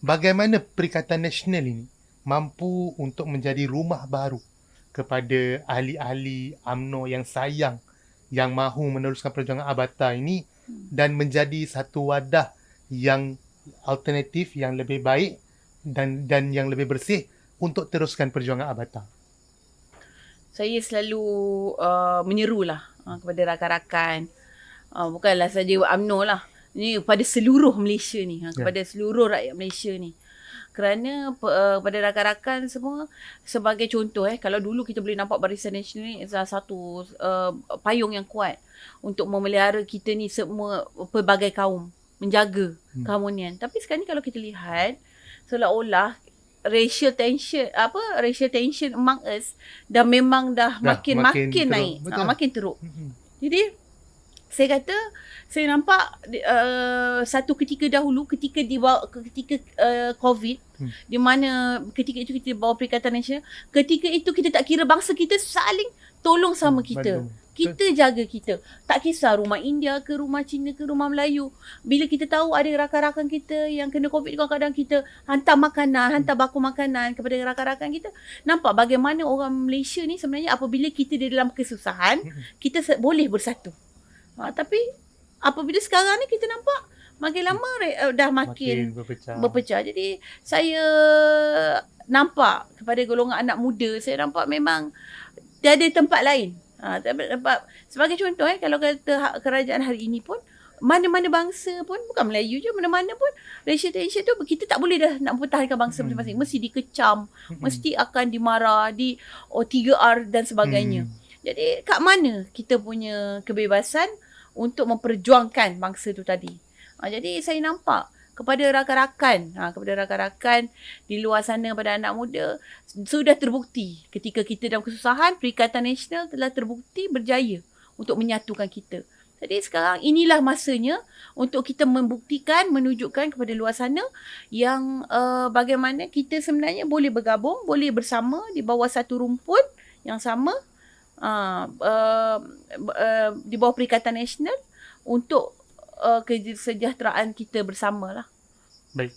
bagaimana Perikatan Nasional ini mampu untuk menjadi rumah baru kepada ahli-ahli AMNO yang sayang yang mahu meneruskan perjuangan Abata ini dan menjadi satu wadah yang alternatif yang lebih baik dan dan yang lebih bersih untuk teruskan perjuangan Abata. saya selalu uh, menyerulah uh, kepada rakan-rakan. Uh, bukanlah saja UMNO lah ni pada seluruh Malaysia ni uh, kepada seluruh rakyat Malaysia ni kerana uh, pada rakan-rakan semua sebagai contoh eh kalau dulu kita boleh nampak Barisan Nasional ni salah satu uh, payung yang kuat untuk memelihara kita ni semua pelbagai kaum menjaga hmm. keharmonian tapi sekarang ni kalau kita lihat seolah-olah racial tension apa racial tension among us dah memang dah, Dah makin makin makin, teruk. naik Betul. ha, makin teruk Mm-mm. jadi saya kata saya nampak uh, satu ketika dahulu ketika di bawah ketika uh, covid Hmm. di mana ketika itu kita bawa Perikatan Nasional ketika itu kita tak kira bangsa kita saling tolong sama kita. Bantu. kita jaga kita. Tak kisah rumah India ke rumah Cina ke rumah Melayu. Bila kita tahu ada rakan-rakan kita yang kena covid kadang-kadang kita hantar makanan hantar baku makanan kepada rakan-rakan kita nampak bagaimana orang Malaysia ni sebenarnya apabila kita di dalam kesusahan kita se- boleh bersatu ha, tapi apabila sekarang ni kita nampak makin lama re- uh, dah makin, makin berpecah. berpecah. Jadi saya nampak kepada golongan anak muda, saya nampak memang dia ada tempat lain. Ha, tempat, sebagai contoh eh kalau kata hak kerajaan hari ini pun mana-mana bangsa pun bukan Melayu je mana-mana pun tension tu kita tak boleh dah nak mempertahankan bangsa Hmm. masing-masing mesti dikecam Mm-mm. mesti akan dimarah di oh, 3R dan sebagainya Hmm. jadi kat mana kita punya kebebasan untuk memperjuangkan bangsa tu tadi. Ha, jadi saya nampak kepada rakan-rakan, ha, kepada rakan-rakan di luar sana pada anak muda sudah terbukti ketika kita dalam kesusahan Perikatan Nasional telah terbukti berjaya untuk menyatukan kita. Jadi sekarang inilah masanya untuk kita membuktikan, menunjukkan kepada luar sana yang uh, bagaimana kita sebenarnya boleh bergabung, boleh bersama di bawah satu rumpun yang sama uh, uh, di bawah Perikatan Nasional untuk uh, kesejahteraan kita bersamalah. Baik.